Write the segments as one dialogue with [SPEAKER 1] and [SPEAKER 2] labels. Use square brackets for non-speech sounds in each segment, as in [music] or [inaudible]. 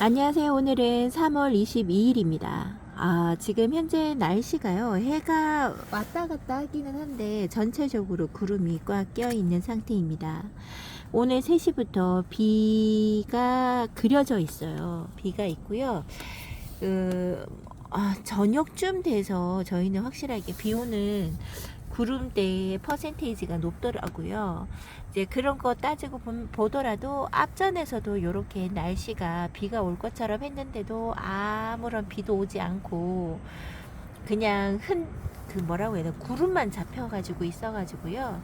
[SPEAKER 1] 안녕하세요. 오늘은 3월 22일입니다. 아, 지금 현재 날씨가요. 해가 왔다 갔다 하기는 한데 전체적으로 구름이 꽉 껴 있는 상태입니다. 오늘 3시부터 비가 그려져 있어요. 비가 있고요. 그, 아, 저녁쯤 돼서 저희는 확실하게 비 오는 구름대의 퍼센테이지가 높더라고요. 이제 그런 거 따지고 보- 보더라도 앞전에서도 이렇게 날씨가 비가 올 것처럼 했는데도 아무런 비도 오지 않고 그냥 흔 그 뭐라고 해야 되나 구름만 잡혀가지고 있어가지고요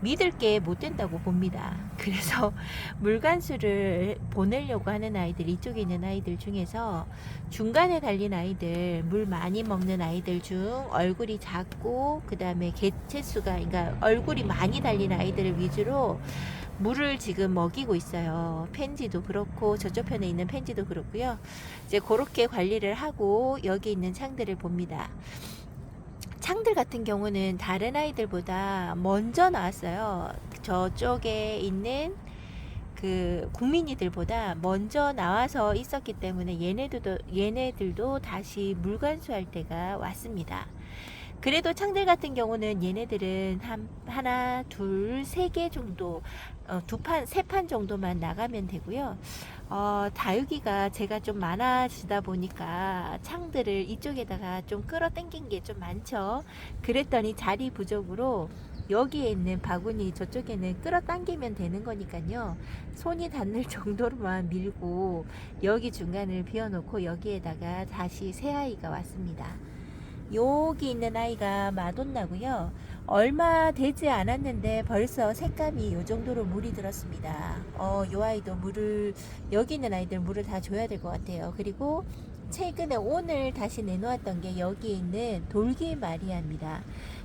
[SPEAKER 1] 믿을 게 못 된다고 봅니다. [laughs] 그래서 물간수를 보내려고 하는 아이들 이쪽에 있는 아이들 중에서 중간에 달린 아이들 물 많이 먹는 아이들 중 얼굴이 작고 그 다음에 개체수가 그러니까 얼굴이 많이 달린 아이들을 위주로 물을 지금 먹이고 있어요. 펜지도 그렇고 저쪽 편에 있는 펜지도 그렇고요. 이제 그렇게 관리를 하고 여기 있는 창들을 봅니다. 창들 같은 경우는 다른 아이들보다 먼저 나왔어요. 저쪽에 있는 그 국민이들보다 먼저 나와서 있었기 때문에 얘네들도 얘네들도 다시 물관수할 때가 왔습니다. 그래도 창들 같은 경우는 얘네들은 한 하나, 둘, 세 개 정도 어, 두 판, 세 판 정도만 나가면 되고요. 어, 다육이가 제가 좀 많아지다 보니까 창들을 이쪽에다가 좀 끌어당긴 게 좀 많죠. 그랬더니 자리 부족으로 여기에 있는 바구니 저쪽에는 끌어당기면 되는 거니까요. 손이 닿는 [laughs] 정도로만 밀고 여기 중간을 비워놓고 여기에다가 다시 새 아이가 왔습니다. 여기 있는 아이가 마돈나고요. 얼마 되지 않았는데 벌써 색감이 이 정도로 물이 들었습니다. 어, 요 아이도 물을 여기 있는 아이들 물을 다 줘야 될 것 같아요. 그리고 최근에 오늘 다시 내놓았던 게 여기 있는 돌기 마리아입니다.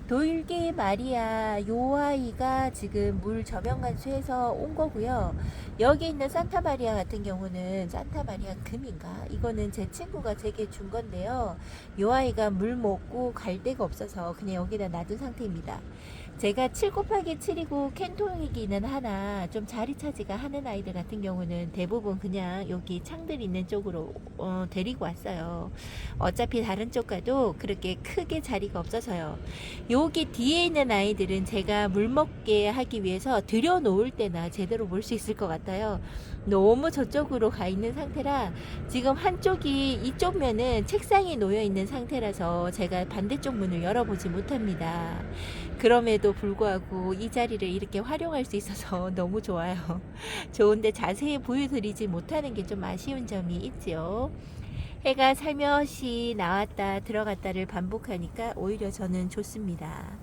[SPEAKER 1] 돌기 마리아 요 아이가 지금 물 저병간수해서 온 거고요. 여기 있는 산타 마리아 같은 경우는 산타 마리아 금인가? 이거는 제 친구가 제게 준 건데요. 요 아이가 물 먹고 갈 데가 없어서 그냥 여기다 놔둔 상태입니다. 제가 7 곱하기 7이고 캔통이기는 하나 좀 자리 차지가 하는 아이들 같은 경우는 대부분 그냥 여기 창들 있는 쪽으로 어, 데리고 왔어요. 어차피 다른 쪽 가도 그렇게 크게 자리가 없어서요. 여기 뒤에 있는 아이들은 제가 물 먹게 하기 위해서 들여놓을 때나 제대로 볼 수 있을 것 같아요. 너무 저쪽으로 가 있는 상태라 지금 한쪽이 이쪽 면은 책상에 놓여 있는 상태라서 제가 반대쪽 문을 열어보지 못합니다. 그럼에도 불구하고 이 자리를 이렇게 활용할 수 있어서 [laughs] 너무 좋아요. 좋은데 자세히 보여드리지 못하는 게 좀 아쉬운 점이 있지요. 해가 살며시 나왔다 들어갔다를 반복하니까 오히려 저는 좋습니다.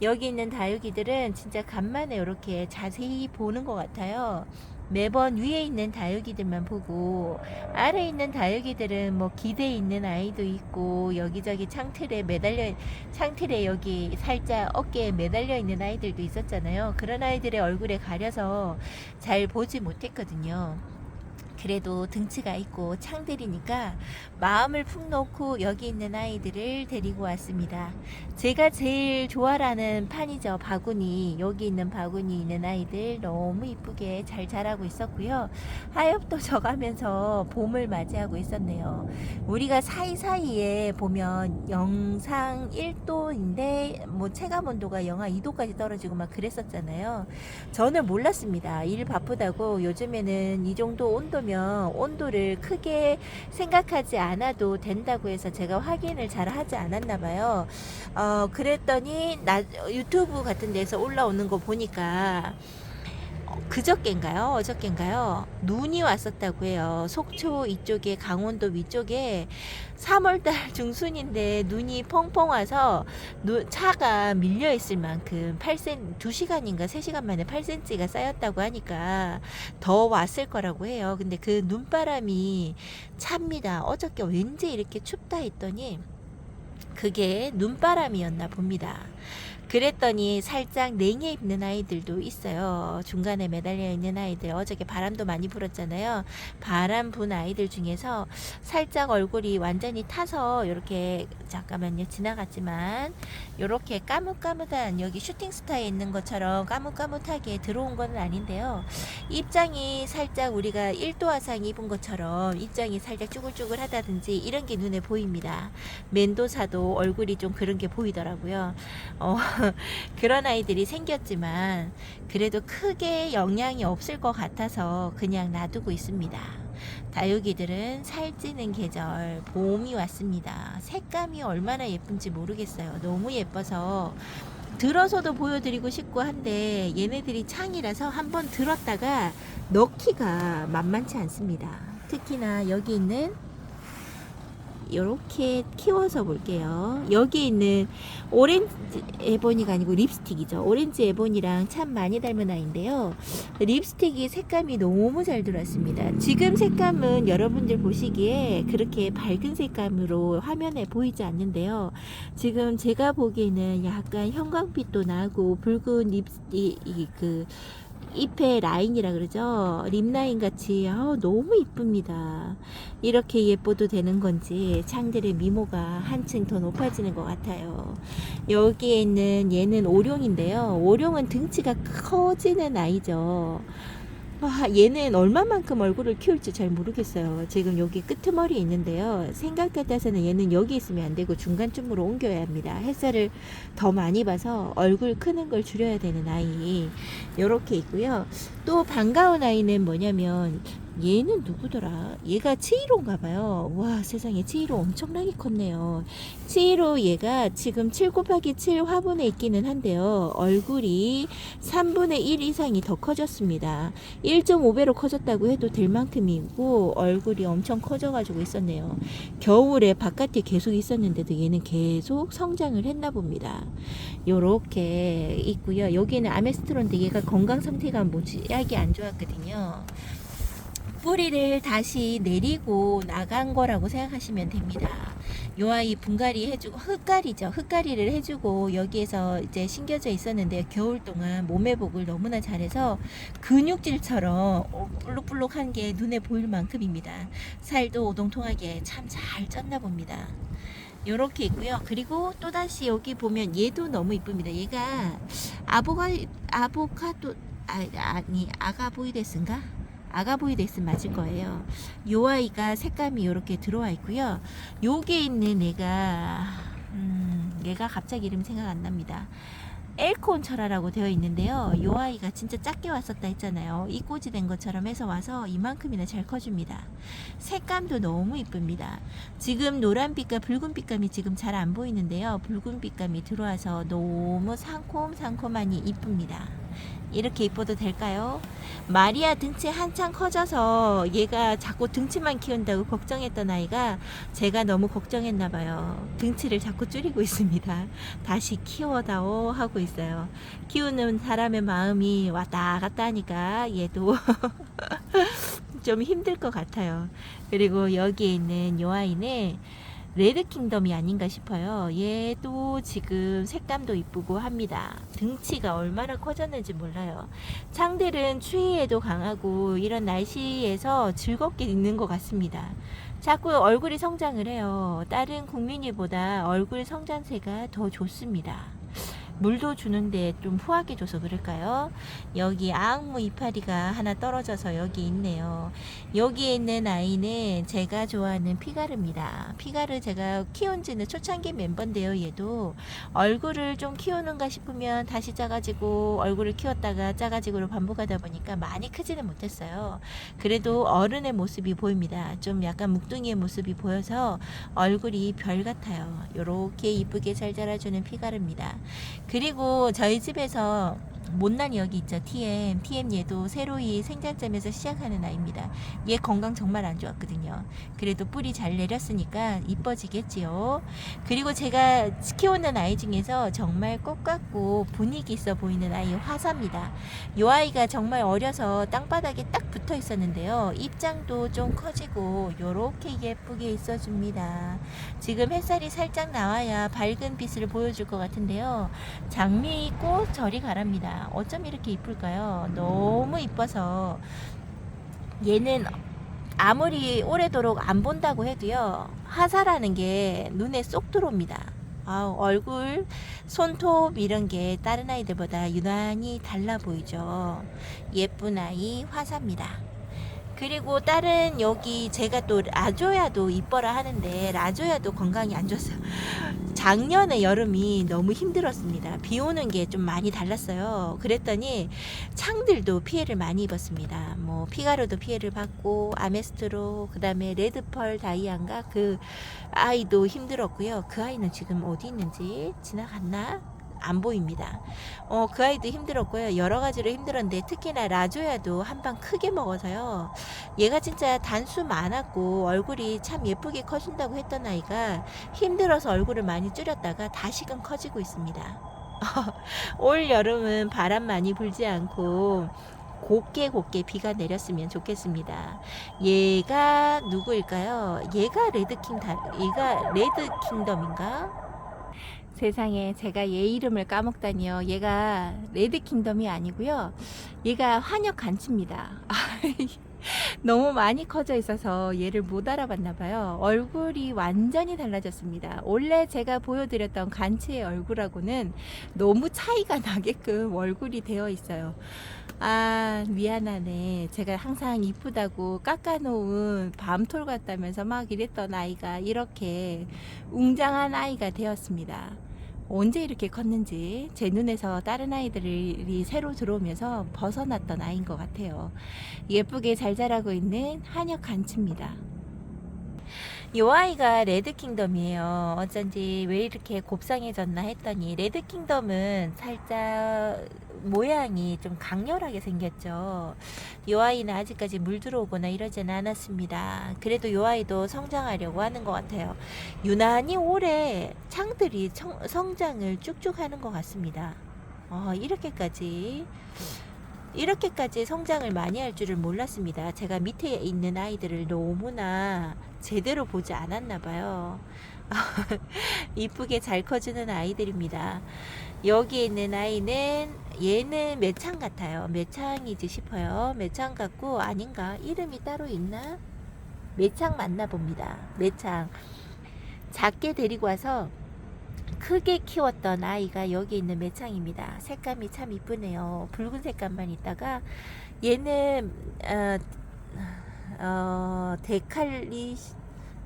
[SPEAKER 1] 여기 있는 다육이들은 진짜 간만에 이렇게 자세히 보는 것 같아요. 매번 위에 있는 다육이들만 보고 아래 있는 다육이들은 뭐 기대 있는 아이도 있고 여기저기 창틀에 매달려 창틀에 여기 살짝 어깨에 매달려 있는 아이들도 있었잖아요. 그런 아이들의 얼굴에 가려서 잘 보지 못했거든요. 그래도 등치가 있고 창들이니까 마음을 푹 놓고 여기 있는 아이들을 데리고 왔습니다. 제가 제일 좋아하는 판이죠. 바구니. 여기 있는 바구니 있는 아이들 너무 이쁘게 잘 자라고 있었고요. 하엽도 [laughs] 져가면서 봄을 맞이하고 있었네요. 우리가 사이사이에 보면 영상 1도인데 뭐 체감 온도가 영하 2도까지 떨어지고 막 그랬었잖아요. 저는 몰랐습니다. 일 바쁘다고 요즘에는 이 정도 온도면 온도를 크게 생각하지 않 아도 된다고 해서 제가 확인을 잘 하지 않았나 봐요. 어, 그랬더니 나, 유튜브 같은 데서 올라오는 거 보니까 어, 그저께인가요? 어저께인가요? 눈이 왔었다고 해요. 속초 이쪽에 강원도 위쪽에 3월달 [laughs] 중순인데 눈이 펑펑 와서 눈, 차가 밀려 있을 만큼 8cm, 2시간인가 3시간 만에 8cm가 쌓였다고 하니까 더 왔을 거라고 해요. 근데 그 눈바람이 찹니다. 어저께 왠지 이렇게 춥다 했더니 그게 눈바람이었나 봅니다. 그랬더니 살짝 냉해 입는 아이들도 있어요. 중간에 매달려 있는 아이들. 어저께 바람도 많이 불었잖아요. 바람 분 아이들 중에서 살짝 얼굴이 완전히 타서 이렇게 잠깐만요 지나갔지만 이렇게 까뭇까뭇한 여기 슈팅스타에 있는 것처럼 까뭇까뭇하게 들어온 건 아닌데요. 입장이 살짝 우리가 1도 화상 입은 것처럼 입장이 살짝 쭈글쭈글하다든지 이런 게 눈에 보입니다. 멘도사도 얼굴이 좀 그런 게 보이더라고요. 어, [laughs] 그런 아이들이 생겼지만 그래도 크게 영향이 없을 것 같아서 그냥 놔두고 있습니다. 다육이들은 살찌는 계절 봄이 왔습니다. 색감이 얼마나 예쁜지 모르겠어요. 너무 예뻐서 들어서도 보여드리고 싶고 한데 얘네들이 창이라서 한번 들었다가 넣기가 만만치 않습니다. 특히나 여기 있는 이렇게 키워서 볼게요. 여기 있는 오렌지 에보니가 아니고 립스틱이죠. 오렌지 에보니랑 참 많이 닮은 아이인데요. 립스틱이 색감이 너무 잘 들어왔습니다. 지금 색감은 여러분들 보시기에 그렇게 밝은 색감으로 화면에 보이지 않는데요. 지금 제가 보기에는 약간 형광빛도 나고 붉은 립스틱 그 잎의 라인이라 그러죠. 립 라인 같이 아, 너무 이쁩니다. 이렇게 예뻐도 되는 건지 창들의 미모가 한층 더 높아지는 것 같아요. 여기에 있는 얘는 오룡인데요. 오룡은 등치가 커지는 아이죠. 와, 얘는 얼마만큼 얼굴을 키울지 잘 모르겠어요. 지금 여기 끄트머리 있는데요. 생각 같아서는 얘는 여기 있으면 안 되고 중간쯤으로 옮겨야 합니다. 햇살을 더 많이 봐서 얼굴 크는 걸 줄여야 되는 아이. 요렇게 있고요. 또 반가운 아이는 뭐냐면 얘는 누구더라? 얘가 치이로인가 봐요. 와, 세상에 치이로 엄청나게 컸네요. 치이로 얘가 지금 7 곱하기 7 화분에 있기는 한데요. 얼굴이 3분의 1 이상이 더 커졌습니다. 1.5배로 커졌다고 해도 될 만큼이고 얼굴이 엄청 커져가지고 있었네요. 겨울에 바깥에 계속 있었는데도 얘는 계속 성장을 했나 봅니다. 요렇게 있고요. 여기는 아메스트론데 얘가 건강 상태가 무지하게 안 좋았거든요. 뿌리를 다시 내리고 나간 거라고 생각하시면 됩니다. 요 아이 분갈이 해주고 흙갈이죠. 흙갈이를 해주고 여기에서 이제 심겨져 있었는데 겨울 동안 몸 회복을 너무나 잘해서 근육질처럼 볼록볼록한 게 눈에 보일 만큼입니다. 살도 오동통하게 참 잘 쪘나 봅니다. 요렇게 있고요. 그리고 또 다시 여기 보면 얘도 너무 이쁩니다. 얘가 아보가 아보카도 아, 아니 아가보이데스인가? 아가보이데스 맞을 거예요. 요 아이가 색감이 이렇게 들어와 있고요. 요게 있는 애가 음, 얘가 갑자기 이름 생각 안 납니다. 엘콘 철화라고 되어 있는데요. 요 아이가 진짜 작게 왔었다 했잖아요. 이 꽂이 된 것처럼 해서 와서 이만큼이나 잘 커줍니다. 색감도 너무 이쁩니다. 지금 노란빛과 붉은빛감이 지금 잘 안 보이는데요. 붉은빛감이 들어와서 너무 상콤상콤하니 이쁩니다. 이렇게 이뻐도 될까요? 마리아 등치 한창 커져서 얘가 자꾸 등치만 키운다고 걱정했던 아이가 제가 너무 걱정했나 봐요. 등치를 자꾸 줄이고 있습니다. 다시 키워다오 하고 있어요. 키우는 사람의 마음이 왔다 갔다 하니까 얘도 [laughs] 좀 힘들 것 같아요. 그리고 여기에 있는 요 아이는 레드 킹덤이 아닌가 싶어요. 얘도 지금 색감도 이쁘고 합니다. 등치가 얼마나 커졌는지 몰라요. 창들은 추위에도 강하고 이런 날씨에서 즐겁게 있는 것 같습니다. 자꾸 얼굴이 성장을 해요. 다른 국민이보다 얼굴 성장세가 더 좋습니다. 물도 주는데 좀 후하게 줘서 그럴까요? 여기 아악무 이파리가 하나 떨어져서 여기 있네요. 여기에 있는 아이는 제가 좋아하는 피가르입니다. 피가르 제가 키운 지는 초창기 멤버인데요. 얘도 얼굴을 좀 키우는가 싶으면 다시 작아지고 얼굴을 키웠다가 작아지고를 반복하다 보니까 많이 크지는 못했어요. 그래도 어른의 모습이 보입니다. 좀 약간 묵둥이의 모습이 보여서 얼굴이 별 같아요. 요렇게 이쁘게 잘 자라주는 피가르입니다. 그리고 저희 집에서 못난이 여기 있죠. TM TM 얘도 새로이 생장점에서 시작하는 아이입니다. 얘 건강 정말 안 좋았거든요. 그래도 뿌리 잘 내렸으니까 이뻐지겠지요. 그리고 제가 키우는 아이 중에서 정말 꽃 같고 분위기 있어 보이는 아이 화사입니다. 이 아이가 정말 어려서 땅바닥에 딱 붙어 있었는데요. 입장도 좀 커지고 요렇게 예쁘게 있어줍니다. 지금 햇살이 살짝 나와야 밝은 빛을 보여줄 것 같은데요. 장미꽃 저리 가랍니다. 어쩜 이렇게 이쁠까요? 너무 이뻐서 얘는 아무리 오래도록 안 본다고 해도요 화사라는 게 눈에 쏙 들어옵니다. 아, 얼굴, 손톱 이런 게 다른 아이들보다 유난히 달라 보이죠. 예쁜 아이 화사입니다. 그리고 다른 여기 제가 또 라조야도 이뻐라 하는데 라조야도 건강이 안 좋았어요. 작년에 여름이 너무 힘들었습니다. 비 오는 게 좀 많이 달랐어요. 그랬더니 창들도 피해를 많이 입었습니다. 뭐 피가로도 피해를 받고 아메스트로 그다음에 레드펄 다이안가 그 아이도 힘들었고요. 그 아이는 지금 어디 있는지 지나갔나? 안 보입니다. 어, 그 아이도 힘들었고요. 여러 가지로 힘들었는데 특히나 라조야도 한 방 크게 먹어서요. 얘가 진짜 단수 많았고 얼굴이 참 예쁘게 커진다고 했던 아이가 힘들어서 얼굴을 많이 줄였다가 다시금 커지고 있습니다. [laughs] 올 여름은 바람 많이 불지 않고 곱게 곱게 비가 내렸으면 좋겠습니다. 얘가 누구일까요? 얘가 레드킹 다, 얘가 레드킹덤인가? 세상에 제가 얘 이름을 까먹다니요. 얘가 레드 킹덤이 아니고요. 얘가 환역 간치입니다. 너무 많이 커져 있어서 얘를 못 알아봤나 봐요. 얼굴이 완전히 달라졌습니다. 원래 제가 보여드렸던 간치의 얼굴하고는 너무 차이가 나게끔 얼굴이 되어 있어요. 아 미안하네. 제가 항상 이쁘다고 깎아놓은 밤톨 같다면서 막 이랬던 아이가 이렇게 웅장한 아이가 되었습니다. 언제 이렇게 컸는지 제 눈에서 다른 아이들이 새로 들어오면서 벗어났던 아이인 것 같아요. 예쁘게 잘 자라고 있는 한역 간치입니다. 이 아이가 레드킹덤이에요. 어쩐지 왜 이렇게 곱상해졌나 했더니 레드킹덤은 살짝 모양이 좀 강렬하게 생겼죠. 이 아이는 아직까지 물 들어오거나 이러지는 않았습니다. 그래도 이 아이도 성장하려고 하는 것 같아요. 유난히 오래 창들이 청, 성장을 쭉쭉 하는 것 같습니다. 어, 이렇게까지 이렇게까지 성장을 많이 할 줄을 몰랐습니다. 제가 밑에 있는 아이들을 너무나 제대로 보지 않았나 봐요. [laughs] 이쁘게 잘 커지는 아이들입니다. 여기 있는 아이는 얘는 매창 같아요. 매창이지 싶어요. 매창 같고 아닌가? 이름이 따로 있나? 매창 맞나 봅니다. 매창. 작게 데리고 와서 크게 키웠던 아이가 여기 있는 매창입니다. 색감이 참 이쁘네요. 붉은 색감만 있다가 얘는 어, 어 데칼리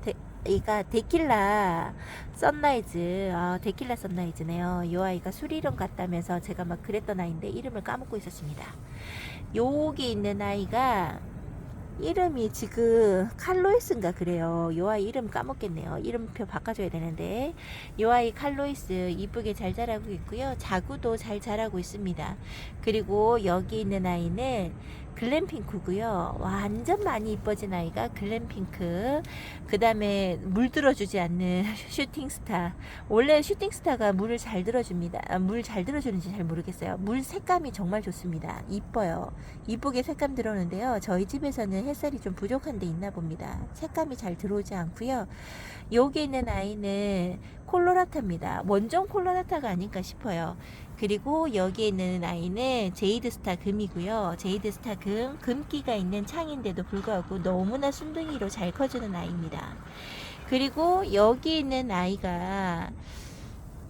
[SPEAKER 1] 데, 얘가 데킬라 선라이즈 아, 데킬라 선라이즈네요. 이 아이가 수리름 같다면서 제가 막 그랬던 아이인데 이름을 까먹고 있었습니다. 여기 있는 아이가 이름이 지금 칼로이스인가 그래요. 요 아이 이름 까먹겠네요. 이름표 바꿔줘야 되는데 요 아이 칼로이스 이쁘게 잘 자라고 있고요. 자구도 잘 자라고 있습니다. 그리고 여기 있는 아이는 글램핑크고요. 완전 많이 이뻐진 아이가 글램핑크. 그 다음에 물 들어주지 않는 [laughs] 슈팅스타. 원래 슈팅스타가 물을 잘 들어줍니다. 아, 물잘 들어주는지 잘 모르겠어요. 물 색감이 정말 좋습니다. 이뻐요. 이쁘게 색감 들어오는데요. 저희 집에서는 햇살이 좀 부족한 데 있나 봅니다. 색감이 잘 들어오지 않고요. 여기 있는 아이는 콜로라타입니다. 원종 콜로라타가 아닐까 싶어요. 그리고 여기에 있는 아이는 제이드스타 금이고요. 제이드스타 금, 금기가 있는 창인데도 불구하고 너무나 순둥이로 잘 커주는 아이입니다. 그리고 여기 있는 아이가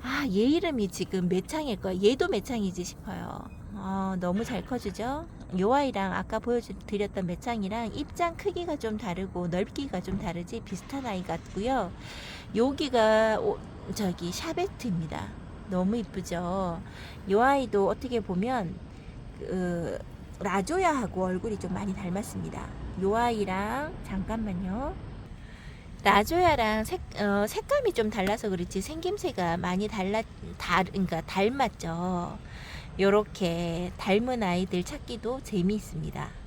[SPEAKER 1] 아, 얘 이름이 지금 매창일 거야. 얘도 매창이지 싶어요. 어, 너무 잘 커주죠? 요 아이랑 아까 보여드렸던 매창이랑 입장 크기가 좀 다르고 넓기가 좀 다르지 비슷한 아이 같고요. 여기가 오, 저기 샤베트입니다. 너무 이쁘죠. 요 아이도 어떻게 보면 그 라조야하고 얼굴이 좀 많이 닮았습니다. 요 아이랑 잠깐만요. 라조야랑 색, 어, 색감이 좀 달라서 그렇지 생김새가 많이 달라 다 그러니까 닮았죠. 요렇게 닮은 아이들 찾기도 재미있습니다.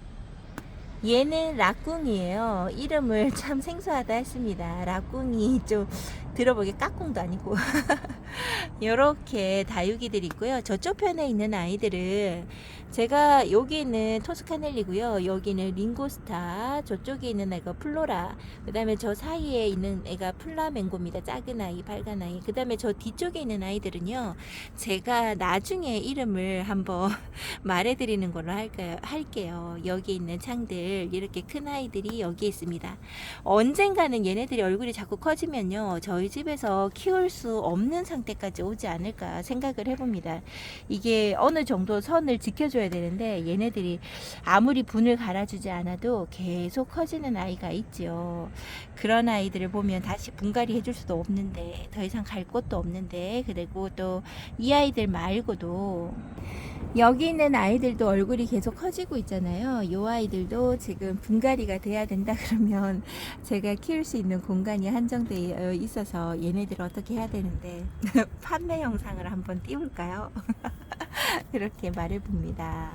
[SPEAKER 1] 얘는 라꿍이에요. 이름을 [laughs] 참 생소하다 했습니다. 라꿍이 좀 들어보기 까꿍도 아니고 [laughs] 이렇게 다육이들 있고요. 저쪽 편에 있는 아이들은 제가 여기는 토스카넬리고요. 여기는 링고스타. 저쪽에 있는 애가 플로라. 그 다음에 저 사이에 있는 애가 플라멩고입니다. 작은 아이, 빨간 아이. 그 다음에 저 뒤쪽에 있는 아이들은요. 제가 나중에 이름을 한번 [laughs] 말해드리는 걸로 할까요? 할게요. 여기 있는 창들 이렇게 큰 아이들이 여기 있습니다. 언젠가는 얘네들이 얼굴이 자꾸 커지면요. 저희 집에서 키울 수 없는 상태까지 오지 않을까 생각을 해봅니다. 이게 어느 정도 선을 지켜줘야 되는데 얘네들이 아무리 분을 갈아주지 않아도 계속 커지는 아이가 있죠. 그런 아이들을 보면 다시 분갈이 해줄 수도 없는데 더 이상 갈 곳도 없는데 그리고 또 이 아이들 말고도 여기 있는 아이들도 얼굴이 계속 커지고 있잖아요. 이 아이들도 지금 분갈이가 돼야 된다 [laughs] 그러면 제가 키울 수 있는 공간이 한정되어 있어서 얘네들을 어떻게 해야 되는데 [laughs] 판매 영상을 한번 띄울까요? [laughs] 이렇게 말해봅니다.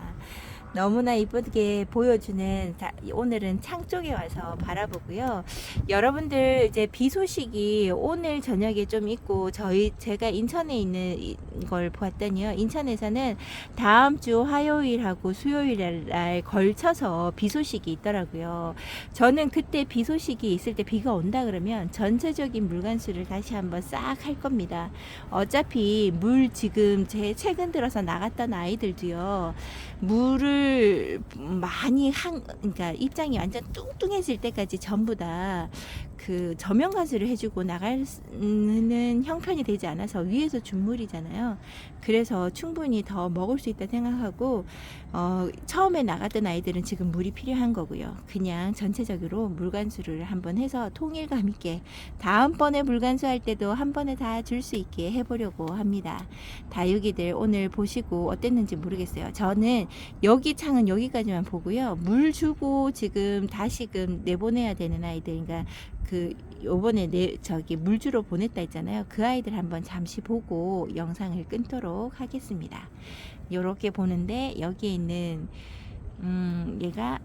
[SPEAKER 1] 너무나 이쁘게 보여주는 자, 오늘은 창 쪽에 와서 바라보고요. 여러분들 이제 비 소식이 오늘 저녁에 좀 있고 저희 제가 인천에 있는 이- 걸 보았더니요. 인천에서는 다음 주 화요일하고 수요일 날 걸쳐서 비 소식이 있더라고요. 저는 그때 비 소식이 있을 때 비가 온다 그러면 전체적인 물관수를 다시 한번 싹 할 겁니다. 어차피 물 지금 제 최근 들어서 나갔던 아이들도요. 물을 많이 한 그러니까 입장이 완전 뚱뚱해질 때까지 전부 다 그 저면 가수를 해주고 나가는 형편이 되지 않아서 위에서 준 물이잖아요. 그래서 충분히 더 먹을 수 있다 생각하고 어, 처음에 나갔던 아이들은 지금 물이 필요한 거고요. 그냥 전체적으로 물관수를 한번 해서 통일감 있게 다음번에 물관수 할 때도 한 번에 다 줄 수 있게 해보려고 합니다. 다육이들 오늘 보시고 어땠는지 모르겠어요. 저는 여기 창은 여기까지만 보고요. 물 주고 지금 다시금 내보내야 되는 아이들, 그러니까 그 요번에 내 저기 물 주러 보냈다 했잖아요. 그 아이들 한번 잠시 보고 영상을 끊도록 하겠습니다. 요렇게 보는데 여기에 있는 음 얘가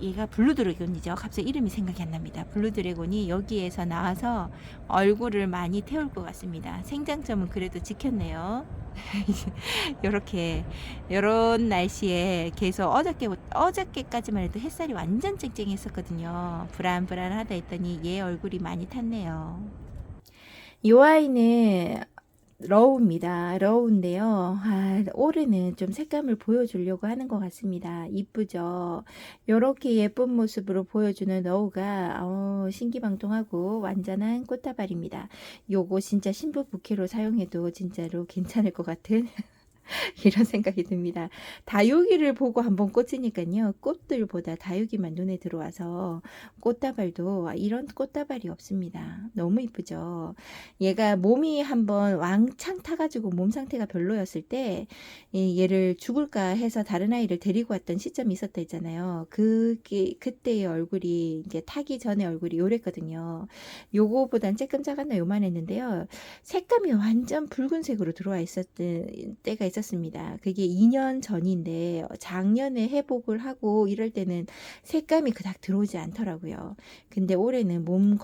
[SPEAKER 1] 얘가 블루 드래곤이죠. 갑자기 이름이 생각이 안 납니다. 블루 드래곤이 여기에서 나와서 얼굴을 많이 태울 것 같습니다. 생장점은 그래도 지켰네요. [laughs] 이렇게 이런 날씨에 계속 어저께 어저께까지만 해도 햇살이 완전 쨍쨍했었거든요. 불안불안하다 했더니 얘 얼굴이 많이 탔네요. 이 아이는 러우입니다. 러우인데요. 아, 올해는 좀 색감을 보여주려고 하는 것 같습니다. 이쁘죠? 이렇게 예쁜 모습으로 보여주는 러우가 어, 신기방통하고 완전한 꽃다발입니다. 요거 진짜 신부 부케로 사용해도 진짜로 괜찮을 것 같은 [laughs] 이런 생각이 듭니다. 다육이를 보고 한번 꽂으니까요. 꽃들보다 다육이만 눈에 들어와서 꽃다발도 이런 꽃다발이 없습니다. 너무 이쁘죠. 얘가 몸이 한번 왕창 타가지고 몸 상태가 별로였을 때이 얘를 죽을까 해서 다른 아이를 데리고 왔던 시점이 있었다 했잖아요. 그게 그때의 얼굴이 이제 타기 전에 얼굴이 요랬거든요. 요거보단 조금 작았나 요만했는데요. 색감이 완전 붉은색으로 들어와 있었던 때가 있었습니다. 그게 2년 전인데 작년에 회복을 하고 이럴 때는 색감이 그닥 들어오지 않더라고요. 근데 올해는 몸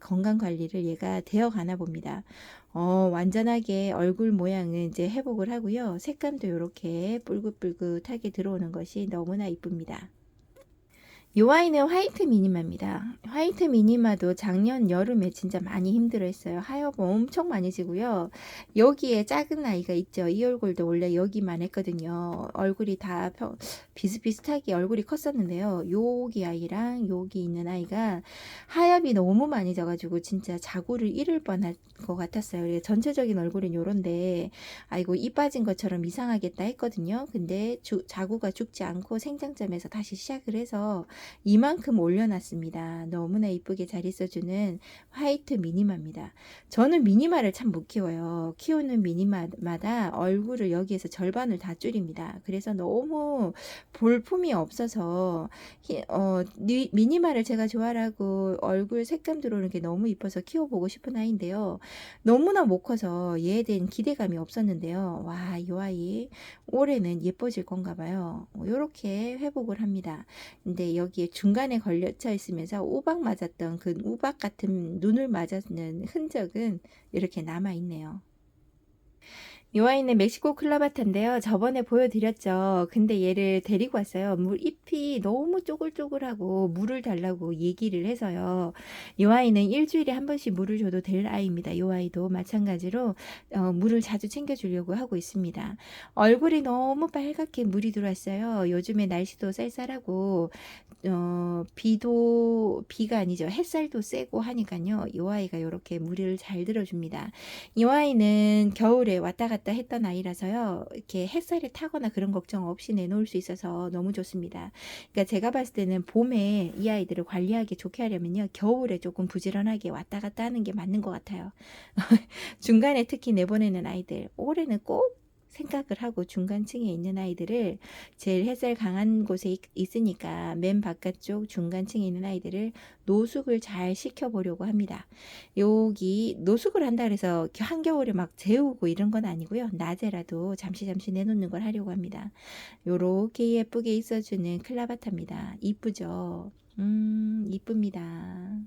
[SPEAKER 1] 건강 관리를 얘가 되어 가나 봅니다. 어, 완전하게 얼굴 모양은 이제 회복을 하고요. 색감도 이렇게 뿔긋뿔긋하게 들어오는 것이 너무나 이쁩니다. 요 아이는 화이트 미니마입니다. 화이트 미니마도 작년 여름에 진짜 많이 힘들어했어요. 하여가 엄청 많이 지고요. 여기에 작은 아이가 있죠. 이 얼굴도 원래 여기만 했거든요. 얼굴이 다 평, 비슷비슷하게 얼굴이 컸었는데요. 여기 아이랑 여기 있는 아이가 하엽이 너무 많이 져가지고 진짜 자구를 잃을 뻔할 것 같았어요. 전체적인 얼굴은 요런데 아이고 이 빠진 것처럼 이상하겠다 했거든요. 근데 주, 자구가 죽지 않고 생장점에서 다시 시작을 해서 이만큼 올려놨습니다. 너무나 이쁘게 잘 있어주는 화이트 미니마입니다. 저는 미니마를 참 못 키워요. 키우는 미니마마다 얼굴을 여기에서 절반을 다 줄입니다. 그래서 너무 볼품이 없어서 히- 어, 니- 미니마를 제가 좋아하고 얼굴 색감 들어오는 게 너무 이뻐서 키워보고 싶은 아이인데요. 너무나 못 커서 얘에 대한 기대감이 없었는데요. 와, 이 아이 올해는 예뻐질 건가 봐요. 이렇게 회복을 합니다. 근데 여기 에 중간에 걸려쳐 있으면서 우박 맞았던 그 우박 같은 눈을 맞았는 흔적은 이렇게 남아 있네요. 이 아이는 멕시코 클라바타인데요. 저번에 보여드렸죠. 근데 얘를 데리고 왔어요. 물 잎이 너무 쪼글쪼글하고 물을 달라고 얘기를 해서요. 이 아이는 일주일에 한 번씩 물을 줘도 될 아이입니다. 이 아이도 마찬가지로 어, 물을 자주 챙겨주려고 하고 있습니다. 얼굴이 너무 빨갛게 물이 들어왔어요. 요즘에 날씨도 쌀쌀하고 어, 비도 비가 아니죠. 햇살도 세고 하니까요. 이 아이가 이렇게 물을 잘 들어줍니다. 이 아이는 겨울에 왔다 갔다 했던 아이라서요. 이렇게 햇살을 타거나 그런 걱정 없이 내놓을 수 있어서 너무 좋습니다. 그러니까 제가 봤을 때는 봄에 이 아이들을 관리하기 좋게 하려면요. 겨울에 조금 부지런하게 왔다 갔다 하는 게 맞는 것 같아요. [laughs] 중간에 특히 내보내는 아이들. 올해는 꼭 생각을 하고 중간층에 있는 아이들을 제일 햇살 강한 곳에 있- 있으니까 맨 바깥쪽 중간층에 있는 아이들을 노숙을 잘 시켜보려고 합니다. 여기 노숙을 한다 그래서 한겨울에 막 재우고 이런 건 아니고요. 낮에라도 잠시 잠시 내놓는 걸 하려고 합니다. 요렇게 예쁘게 있어주는 클라바타입니다. 이쁘죠? 음, 이쁩니다.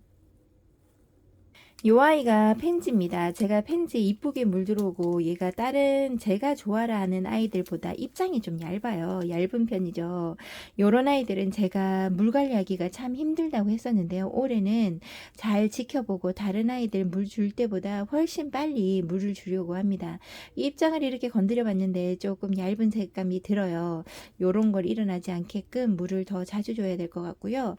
[SPEAKER 1] 요 아이가 펜지입니다. 제가 펜지 이쁘게 물들어오고 얘가 다른 제가 좋아하는 아이들보다 입장이 좀 얇아요. 얇은 편이죠. 요런 아이들은 제가 물 관리하기가 참 힘들다고 했었는데요. 올해는 잘 지켜보고 다른 아이들 물 줄 때보다 훨씬 빨리 물을 주려고 합니다. 이 입장을 이렇게 건드려 봤는데 조금 얇은 색감이 들어요. 요런 걸 일어나지 않게끔 물을 더 자주 줘야 될 것 같고요.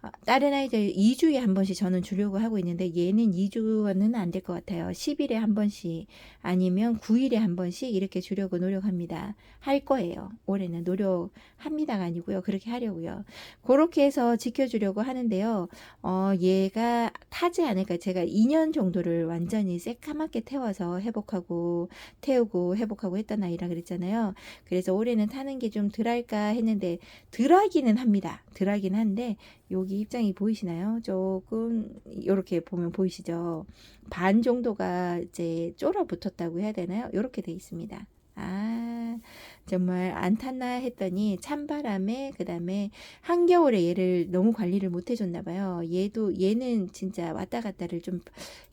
[SPEAKER 1] 아, 다른 아이들 2주에 한 번씩 저는 주려고 하고 있는데 얘는 2주는 안 될 것 같아요. 10일에 한 번씩 아니면 9일에 한 번씩 이렇게 주려고 노력합니다. 할 거예요. 올해는 노력합니다가 아니고요. 그렇게 하려고요. 그렇게 해서 지켜주려고 하는데요. 어, 얘가 타지 않을까. 제가 2년 정도를 완전히 새까맣게 태워서 회복하고 태우고 회복하고 했던 아이라 그랬잖아요. 그래서 올해는 타는 게 좀 덜할까 했는데 덜하기는 합니다. 덜하긴 한데 여기 입장이 보이시나요? 조금 이렇게 보면 보이시죠? 반 정도가 이제 쫄아 붙었다고 해야 되나요? 이렇게 돼 있습니다. 아, 정말 안 탔나 했더니 찬바람에 그다음에 한겨울에 얘를 너무 관리를 못 해줬나 봐요. 얘도 얘는 진짜 왔다 갔다를 좀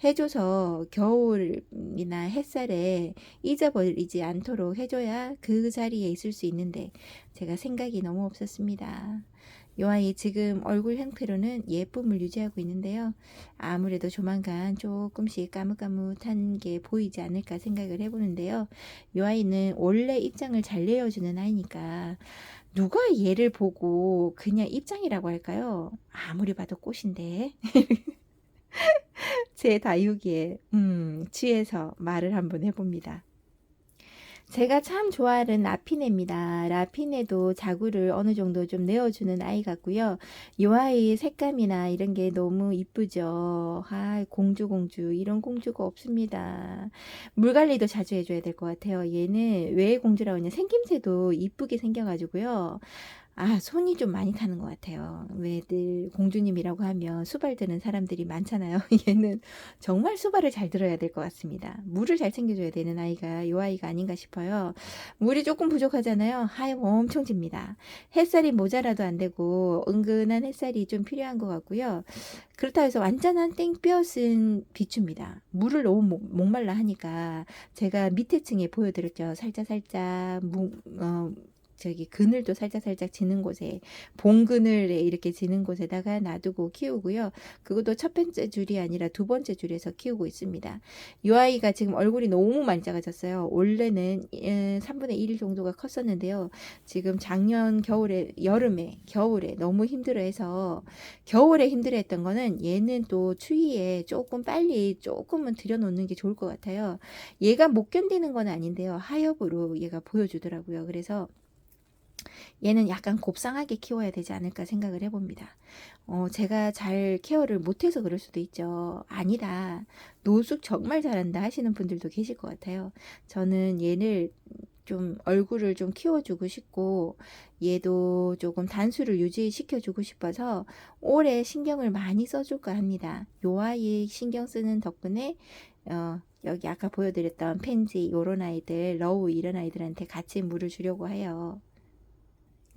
[SPEAKER 1] 해줘서 겨울이나 햇살에 잊어버리지 않도록 해줘야 그 자리에 있을 수 있는데 제가 생각이 너무 없었습니다. 요 아이 지금 얼굴 형태로는 예쁨을 유지하고 있는데요. 아무래도 조만간 조금씩 까뭇까뭇한 게 보이지 않을까 생각을 해보는데요. 요 아이는 원래 입장을 잘 내어주는 아이니까 누가 얘를 보고 그냥 입장이라고 할까요? 아무리 봐도 꽃인데. [laughs] 제 다육이에 음, 취해서 말을 한번 해봅니다. 제가 참 좋아하는 라피네입니다. 라피네도 자구를 어느 정도 좀 내어주는 아이 같고요. 이 아이 색감이나 이런 게 너무 이쁘죠. 아, 공주 공주 이런 공주가 없습니다. 물 관리도 자주 해줘야 될 것 같아요. 얘는 왜 공주라고 하냐 생김새도 이쁘게 생겨가지고요. 아, 손이 좀 많이 타는 것 같아요. 왜들 공주님이라고 하면 수발 드는 사람들이 많잖아요. [laughs] 얘는 정말 수발을 잘 들어야 될 것 같습니다. 물을 잘 챙겨줘야 되는 아이가 이 아이가 아닌가 싶어요. 물이 조금 부족하잖아요. 하염 엄청 집니다. 햇살이 모자라도 안 되고 은근한 햇살이 좀 필요한 것 같고요. 그렇다 해서 완전한 땡볕은 비춥니다. 물을 너무 목, 목말라 하니까 제가 밑에 층에 보여드렸죠. 살짝 살짝 무, 어, 저기 그늘도 살짝 살짝 지는 곳에 봉 그늘에 이렇게 지는 곳에다가 놔두고 키우고요. 그것도 첫 번째 줄이 아니라 두 번째 줄에서 키우고 있습니다. 이 아이가 지금 얼굴이 너무 많이 작아졌어요. 원래는 3분의 1 정도가 컸었는데요. 지금 작년 겨울에 여름에 겨울에 너무 힘들어해서 겨울에 힘들어했던 거는 얘는 또 추위에 조금 빨리 조금은 들여놓는 게 좋을 것 같아요. 얘가 못 견디는 건 아닌데요. 하엽으로 얘가 보여주더라고요. 그래서 얘는 약간 곱상하게 키워야 되지 않을까 생각을 해봅니다. 어, 제가 잘 케어를 못해서 그럴 수도 있죠. 아니다. 노숙 정말 잘한다 하시는 분들도 계실 것 같아요. 저는 얘를 좀 얼굴을 좀 키워주고 싶고 얘도 조금 단수를 유지시켜주고 싶어서 올해 신경을 많이 써줄까 합니다. 요 아이 신경 쓰는 덕분에 어, 여기 아까 보여드렸던 펜지 요런 아이들 러우 이런 아이들한테 같이 물을 주려고 해요.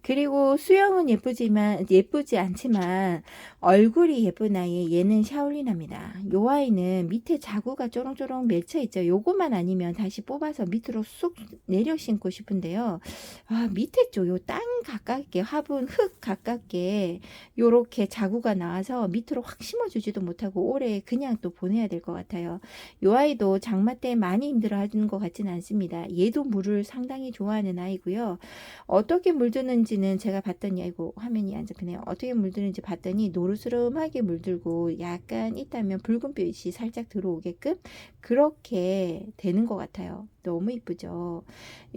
[SPEAKER 1] 그리고 수영은 예쁘지만 예쁘지 않지만 얼굴이 예쁜 아이 얘는 샤올린합니다. 요 아이는 밑에 자구가 쪼롱쪼롱 맺혀 있죠. 요것만 아니면 다시 뽑아서 밑으로 쑥 내려 신고 싶은데요. 아, 밑에 쪽 요 땅 가깝게 화분 흙 가깝게 요렇게 자구가 나와서 밑으로 확 심어 주지도 못하고 올해 그냥 또 보내야 될 것 같아요. 요 아이도 장마 때 많이 힘들어 하는 것 같지는 않습니다. 얘도 물을 상당히 좋아하는 아이고요. 어떻게 물드는지 는 제가 봤더니 아이고 화면이 안 잡히네요. 어떻게 물드는지 봤더니 노르스름하게 물들고 약간 있다면 붉은빛이 살짝 들어오게끔 그렇게 되는 것 같아요. 너무 이쁘죠.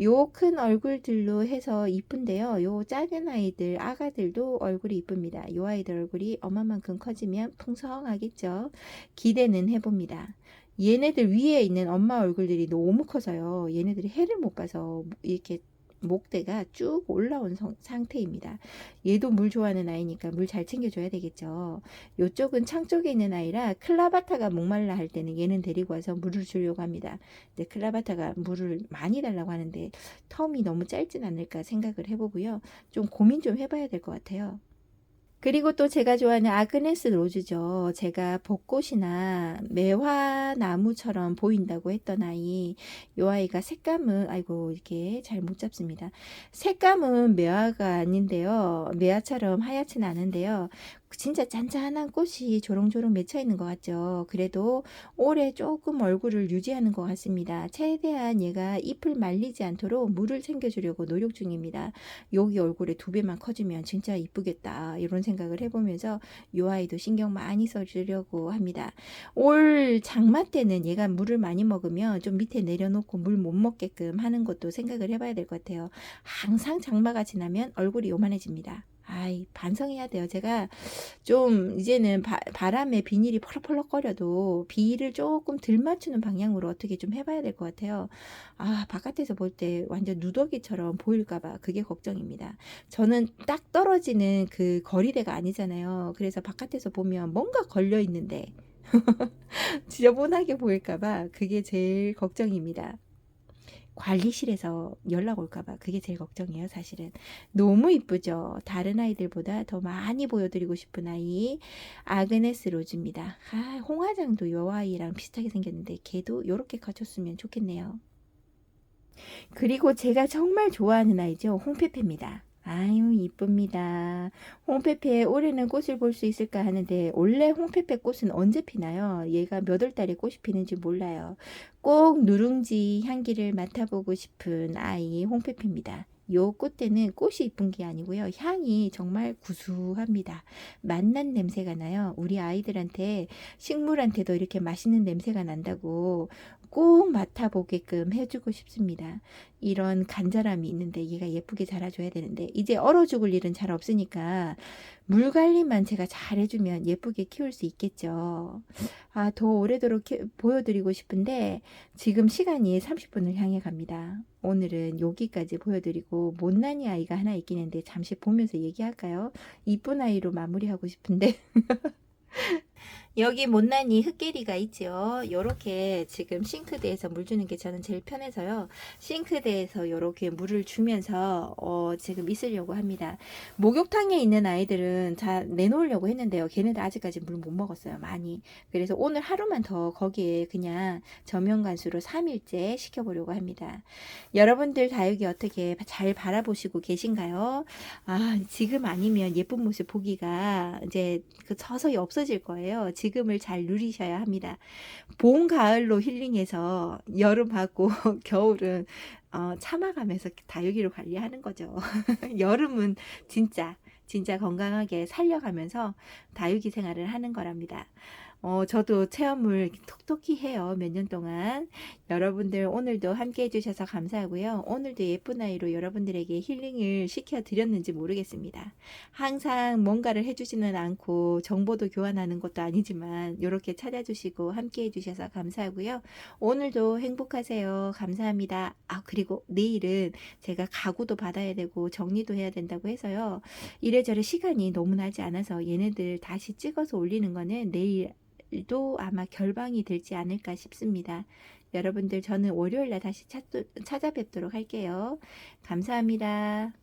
[SPEAKER 1] 요 큰 얼굴들로 해서 이쁜데요. 요 작은 아이들 아가들도 얼굴이 이쁩니다. 요 아이들 얼굴이 엄마만큼 커지면 풍성하겠죠. 기대는 해봅니다. 얘네들 위에 있는 엄마 얼굴들이 너무 커서요. 얘네들이 해를 못 봐서 이렇게 목대가 쭉 올라온 성, 상태입니다. 얘도 물 좋아하는 아이니까 물 잘 챙겨줘야 되겠죠. 요쪽은 창 쪽에 있는 아이라 클라바타가 목말라 할 때는 얘는 데리고 와서 물을 주려고 합니다. 근데 클라바타가 물을 많이 달라고 하는데 텀이 너무 짧진 않을까 생각을 해보고요. 좀 고민 좀 해봐야 될 것 같아요. 그리고 또 제가 좋아하는 아그네스 로즈죠. 제가 벚꽃이나 매화나무처럼 보인다고 했던 아이. 요 아이가 색감은 아이고 이렇게 잘 못 잡습니다. 색감은 매화가 아닌데요. 매화처럼 하얗진 않은데요. 진짜 짠짠한 꽃이 조롱조롱 맺혀 있는 것 같죠. 그래도 올해 조금 얼굴을 유지하는 것 같습니다. 최대한 얘가 잎을 말리지 않도록 물을 챙겨주려고 노력 중입니다. 여기 얼굴에 두 배만 커지면 진짜 이쁘겠다. 이런 생각을 해보면서 요 아이도 신경 많이 써주려고 합니다. 올 장마 때는 얘가 물을 많이 먹으면 좀 밑에 내려놓고 물 못 먹게끔 하는 것도 생각을 해봐야 될 것 같아요. 항상 장마가 지나면 얼굴이 요만해집니다. 아이, 반성해야 돼요. 제가 좀 이제는 바, 바람에 비닐이 펄럭펄럭거려도 비를 조금 덜 맞추는 방향으로 어떻게 좀 해봐야 될 것 같아요. 아, 바깥에서 볼 때 완전 누더기처럼 보일까봐 그게 걱정입니다. 저는 딱 떨어지는 그 거리대가 아니잖아요. 그래서 바깥에서 보면 뭔가 걸려 있는데 [laughs] 지저분하게 보일까봐 그게 제일 걱정입니다. 관리실에서 연락 올까봐 그게 제일 걱정이에요, 사실은. 너무 이쁘죠? 다른 아이들보다 더 많이 보여드리고 싶은 아이, 아그네스 로즈입니다. 아, 홍화장도 요 아이랑 비슷하게 생겼는데, 걔도 이렇게 커졌으면 좋겠네요. 그리고 제가 정말 좋아하는 아이죠, 홍페페입니다. 아유, 이쁩니다. 홍페페 올해는 꽃을 볼 수 있을까 하는데, 원래 홍페페 꽃은 언제 피나요? 얘가 몇 월 달에 꽃이 피는지 몰라요. 꼭 누룽지 향기를 맡아보고 싶은 아이 홍페페입니다. 요 꽃대는 꽃이 이쁜 게 아니고요. 향이 정말 구수합니다. 맛난 냄새가 나요. 우리 아이들한테 식물한테도 이렇게 맛있는 냄새가 난다고 꼭 맡아보게끔 해주고 싶습니다. 이런 간절함이 있는데 얘가 예쁘게 자라줘야 되는데 이제 얼어 죽을 일은 잘 없으니까 물 관리만 제가 잘 해주면 예쁘게 키울 수 있겠죠. 아, 더 오래도록 키, 보여드리고 싶은데 지금 시간이 30분을 향해 갑니다. 오늘은 여기까지 보여드리고 못난이 아이가 하나 있긴 한데 잠시 보면서 얘기할까요? 이쁜 아이로 마무리하고 싶은데 [laughs] 여기 못난이 흑개리가 있죠. 요렇게 지금 싱크대에서 물 주는 게 저는 제일 편해서요. 싱크대에서 요렇게 물을 주면서 어, 지금 있으려고 합니다. 목욕탕에 있는 아이들은 다 내놓으려고 했는데요. 걔네들 아직까지 물 못 먹었어요. 많이. 그래서 오늘 하루만 더 거기에 그냥 저면간수로 3일째 시켜보려고 합니다. 여러분들 다육이 어떻게 잘 바라보시고 계신가요? 아, 지금 아니면 예쁜 모습 보기가 이제 그 서서히 없어질 거예요. 지금을 잘 누리셔야 합니다. 봄, 가을로 힐링해서 여름하고 [laughs] 겨울은 어, 참아가면서 다육이를 관리하는 거죠. [laughs] 여름은 진짜 진짜 건강하게 살려가면서 다육이 생활을 하는 거랍니다. 어, 저도 체험을 톡톡히 해요. 몇 년 동안. 여러분들 오늘도 함께 해주셔서 감사하고요. 오늘도 예쁜 아이로 여러분들에게 힐링을 시켜드렸는지 모르겠습니다. 항상 뭔가를 해주지는 않고 정보도 교환하는 것도 아니지만 이렇게 찾아주시고 함께 해주셔서 감사하고요. 오늘도 행복하세요. 감사합니다. 아, 그리고 내일은 제가 가구도 받아야 되고 정리도 해야 된다고 해서요. 이래저래 시간이 너무 나지 않아서 얘네들 다시 찍어서 올리는 거는 내일 도 아마 결방이 될지 않을까 싶습니다. 여러분들 저는 월요일날 다시 찾, 찾아뵙도록 할게요. 감사합니다.